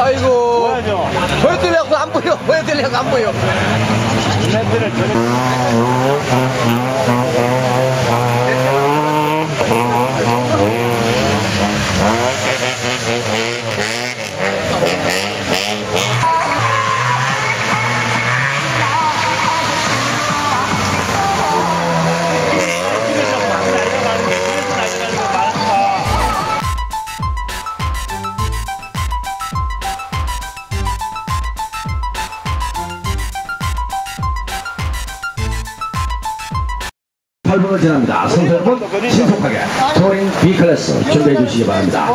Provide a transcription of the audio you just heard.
아이고. 보여드리려고 안 보여. 보여드리려고 안 보여 팔분을 지납니다. 선수 여러분 신속하게 touring B 클래스 준비해 주시기 바랍니다.